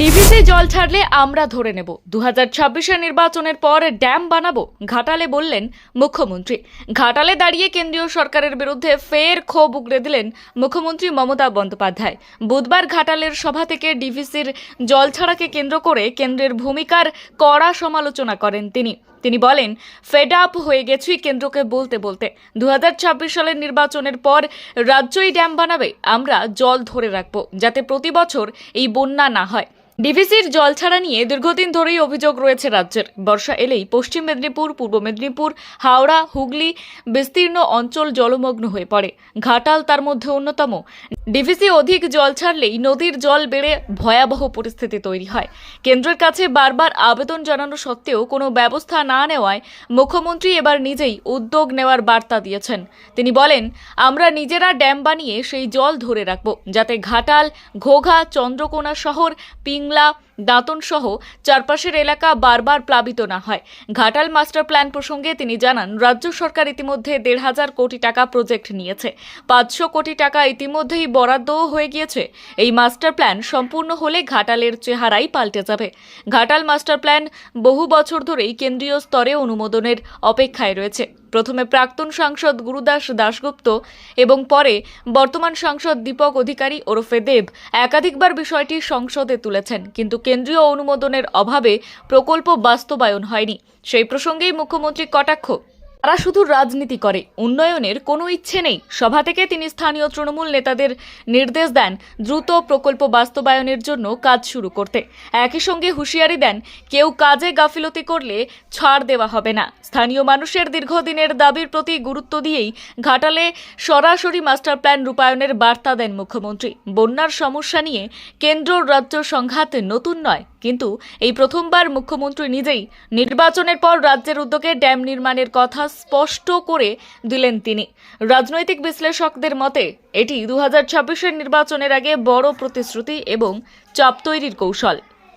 DVC জল ছাড়লে আমরা ধরে নেব। দু হাজার নির্বাচনের পর ড্যাম বানাবো, ঘাটালে বললেন মুখ্যমন্ত্রী। ঘাটালে দাঁড়িয়ে কেন্দ্রীয় সরকারের বিরুদ্ধে ফের ক্ষোভ উগড়ে দিলেন মুখ্যমন্ত্রী মমতা বন্দ্যোপাধ্যায়। বুধবার ঘাটালের সভা থেকে ডিভিসির জল ছাড়াকে কেন্দ্র করে কেন্দ্রের ভূমিকার কড়া সমালোচনা করেন তিনি। তিনি বলেন, ফেড আপ হয়ে গেছি কেন্দ্রকে বলতে বলতে। দু হাজার ছাব্বিশ সালের নির্বাচনের পর রাজ্যই ড্যাম বানাবে, আমরা জল ধরে রাখব, যাতে প্রতি বছর এই বন্যা না হয়। ডিভিসির জল ছাড়া নিয়ে দীর্ঘদিন ধরেই অভিযোগ রয়েছে রাজ্যের। বর্ষা এলেই পশ্চিম মেদিনীপুর, পূর্ব মেদিনীপুর, হাওড়া, হুগলি বিস্তীর্ণ অঞ্চল জলমগ্ন হয়ে পড়ে। ঘাটাল তার মধ্যে অন্যতম। ডিভিসি অধিক জল ছাড়লেই নদীর জল বেড়ে ভয়াবহ পরিস্থিতি তৈরি হয়। কেন্দ্রের কাছে বারবার আবেদন জানানো সত্ত্বেও কোনো ব্যবস্থা না নেওয়ায় মুখ্যমন্ত্রী এবার নিজেই উদ্যোগ নেওয়ার বার্তা দিয়েছেন। তিনি বলেন, আমরা নিজেরা ড্যাম বানিয়ে সেই জল ধরে রাখব, যাতে ঘাটাল, ঘোঘা, চন্দ্রকোনা শহর পিংলা দাঁতন সহ চারপাশের এলাকা বারবার প্লাবিত না হয়। ঘাটাল মাস্টার প্ল্যান প্রসঙ্গে তিনি জানান, রাজ্য সরকার ইতিমধ্যে দেড় হাজার কোটি টাকা প্রজেক্ট নিয়েছে। পাঁচশো কোটি টাকা ইতিমধ্যেই বরাদ্দও হয়ে গিয়েছে। এই মাস্টার প্ল্যান সম্পূর্ণ হলে ঘাটালের চেহারাই পাল্টে যাবে। ঘাটাল মাস্টার প্ল্যান বহু বছর ধরেই কেন্দ্রীয় স্তরে অনুমোদনের অপেক্ষায় রয়েছে। প্রথমে প্রাক্তন সাংসদ গুরুদাস দাশগুপ্ত এবং পরে বর্তমান সাংসদ দীপক অধিকারী ওরফে দেব একাধিকবার বিষয়টি সংসদে তুলেছেন। কিন্তু কেন্দ্রীয় অনুমোদনের অভাবে প্রকল্প বাস্তবায়ন হয়নি। সেই প্রসঙ্গেই মুখ্যমন্ত্রী কটাক্ষ। তারা শুধু রাজনীতি করে, উন্নয়নের কোনো ইচ্ছে নেই। সভা থেকে তিনি স্থানীয় তৃণমূল নেতাদের নির্দেশ দেন দ্রুত প্রকল্প বাস্তবায়নের জন্য কাজ শুরু করতে। একই সঙ্গে হুঁশিয়ারি দেন, কেউ কাজে গাফিলতি করলে ছাড় দেওয়া হবে না। স্থানীয় মানুষের দীর্ঘদিনের দাবির প্রতি গুরুত্ব দিয়েই ঘাটালে সরাসরি মাস্টার প্ল্যান রূপায়ণের বার্তা দেন মুখ্যমন্ত্রী। বন্যার সমস্যা নিয়ে কেন্দ্র রাজ্য সংঘাত নতুন নয়। কিন্তু এই প্রথমবার মুখ্যমন্ত্রী নিজেই নির্বাচনের পর রাজ্যের উদ্যোগে ড্যাম নির্মাণের কথা স্পষ্ট করে দিলেন তিনি। রাজনৈতিক বিশ্লেষকদের মতে, এটি দু হাজার নির্বাচনের আগে বড় প্রতিশ্রুতি এবং চাপ তৈরির কৌশল।